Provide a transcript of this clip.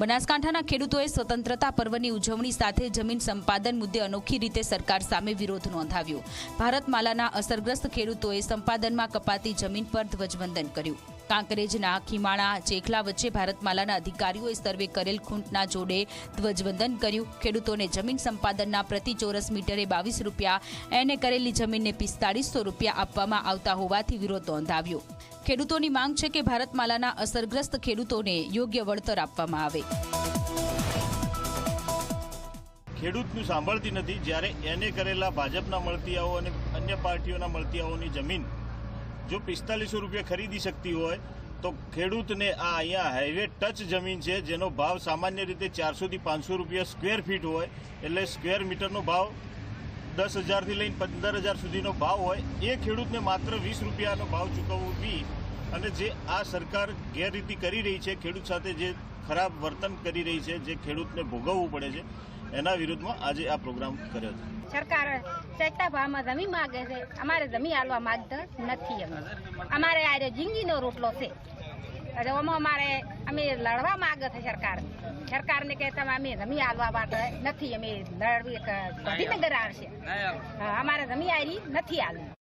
બનાસકાંઠાના ખેડૂતોએ સ્વતંત્રતા પર્વની ઉજવણી સાથે જમીન સંપાદન મુદ્દે અનોખી રીતે સરકાર સામે વિરોધ નોંધાવ્યો. ભારતમાલાના અસરગ્રસ્ત ખેડૂતોએ સંપાદનમાં કપાતી જમીન પર ધ્વજવંદન કર્યું. કાંકરેજના ખીમાણા ચેખલા વચ્ચે ભારતમાલાના અધિકારીઓએ સર્વે કરેલ ખૂંટના જોડે ધ્વજવંદન કર્યું. ખેડૂતોને જમીન સંપાદનના પ્રતિ ચોરસ મીટરે બાવીસ રૂપિયા, એને કરેલી જમીનને પિસ્તાળીસો રૂપિયા આપવામાં આવતા હોવાથી વિરોધ નોંધાવ્યો. ખેડૂતોની માંગ છે કે ભારતમાલાના અસરગ્રસ્ત ખેડૂતોને યોગ્ય વળતર આપવામાં આવે. ખેડૂતનું સાંભળતી નથી. જ્યારે એને કરેલા ભાજપના મળતિયાઓ અને અન્ય પાર્ટીઓના મળતિયાઓની જમીન જો પિસ્તાલીસો રૂપિયા ખરીદી શકતી હોય, તો ખેડૂતને આ અહીંયા હાઈવે ટચ જમીન છે, જેનો ભાવ સામાન્ય રીતે ચારસોથી પાંચસો રૂપિયા સ્ક્વેર ફીટ હોય, એટલે સ્ક્વેર મીટરનો ભાવ દસ હજારથી લઈને પંદર હજાર સુધીનો ભાવ હોય, એ ખેડૂતને માત્ર વીસ રૂપિયાનો ભાવ ચૂકવવી અને જે આ સરકાર ગેરરીતિ કરી રહી છે ખેડૂત સાથે જે ખરાબ વર્તન કરી રહી છે જે ખેડૂતને ભોગવવું પડે છે એના વિરુદ્ધમાં આજે આ પ્રોગ્રામ કર્યો છે. સરકાર સસ્તા ભાવમાં જમીન માગે છે. અમારે જમીન આલવા માંગતા નથી અમે. અમારે આજે જિંદગીનો રોટલો છે. એટલે આમાં અમારે અમે લડવા માંગે છે સરકાર. સરકારને કે તમે અમે જમીન આલવા માટે નથી. અમે લડવી ગાંધીનગર આવશે. અમારે જમીન આવી નથી આલવી